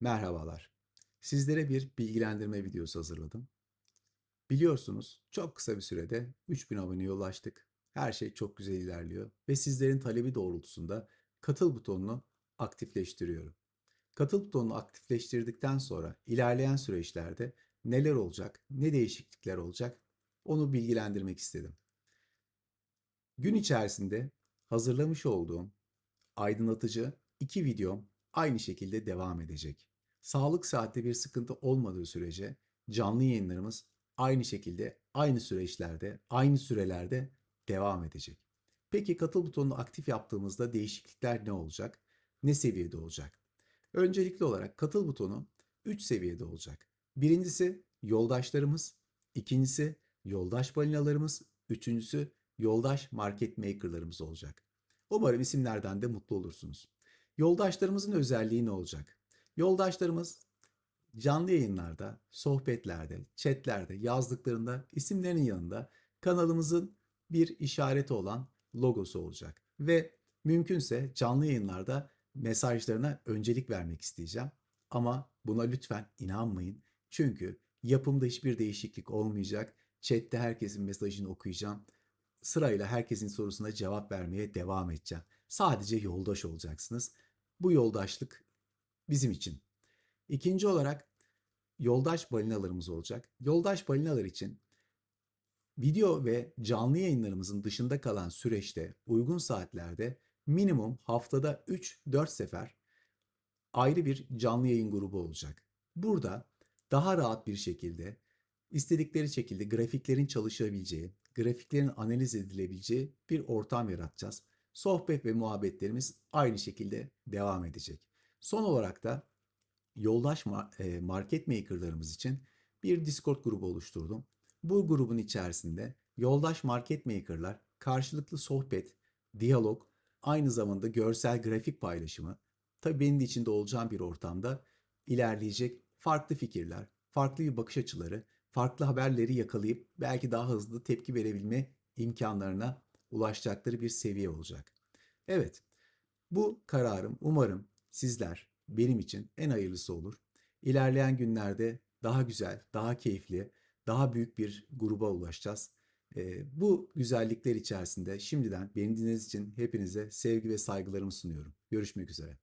Merhabalar. Sizlere bir bilgilendirme videosu hazırladım. Biliyorsunuz çok kısa bir sürede 3000 aboneye ulaştık. Her şey çok güzel ilerliyor ve sizlerin talebi doğrultusunda katıl butonunu aktifleştiriyorum. Katıl butonunu aktifleştirdikten sonra ilerleyen süreçlerde neler olacak, ne değişiklikler olacak onu bilgilendirmek istedim. Gün içerisinde hazırlamış olduğum aydınlatıcı iki videom aynı şekilde devam edecek. Sağlık saatte bir sıkıntı olmadığı sürece canlı yayınlarımız aynı şekilde, aynı süreçlerde, aynı sürelerde devam edecek. Peki katıl butonunu aktif yaptığımızda değişiklikler ne olacak? Ne seviyede olacak? Öncelikli olarak katıl butonu 3 seviyede olacak. Birincisi yoldaşlarımız, ikincisi yoldaş balinalarımız, üçüncüsü yoldaş market makerlarımız olacak. Umarım isimlerden de mutlu olursunuz. Yoldaşlarımızın özelliği ne olacak? Yoldaşlarımız canlı yayınlarda, sohbetlerde, chatlerde yazdıklarında isimlerinin yanında kanalımızın bir işareti olan logosu olacak. Ve mümkünse canlı yayınlarda mesajlarına öncelik vermek isteyeceğim. Ama buna lütfen inanmayın. Çünkü yapımda hiçbir değişiklik olmayacak. Chat'te herkesin mesajını okuyacağım. Sırayla herkesin sorusuna cevap vermeye devam edeceğim. Sadece yoldaş olacaksınız. Bu yoldaşlık bizim için. İkinci olarak yoldaş balinalarımız olacak. Yoldaş balinalar için video ve canlı yayınlarımızın dışında kalan süreçte uygun saatlerde minimum haftada 3-4 sefer ayrı bir canlı yayın grubu olacak. Burada daha rahat bir şekilde istedikleri şekilde grafiklerin çalışabileceği, grafiklerin analiz edilebileceği bir ortam yaratacağız. Sohbet ve muhabbetlerimiz aynı şekilde devam edecek. Son olarak da yoldaş e, market makerlarımız için bir Discord grubu oluşturdum. Bu grubun içerisinde yoldaş market makerlar karşılıklı sohbet, diyalog, aynı zamanda görsel grafik paylaşımı, tabii benim de içinde olacağım bir ortamda ilerleyecek farklı fikirler, farklı bir bakış açıları, farklı haberleri yakalayıp belki daha hızlı tepki verebilme imkanlarına ulaşacakları bir seviye olacak. Evet, bu kararım umarım sizler benim için en hayırlısı olur. İlerleyen günlerde daha güzel, daha keyifli, daha büyük bir gruba ulaşacağız. Ee, bu güzellikler içerisinde şimdiden beni dinlediğiniz için hepinize sevgi ve saygılarımı sunuyorum. Görüşmek üzere.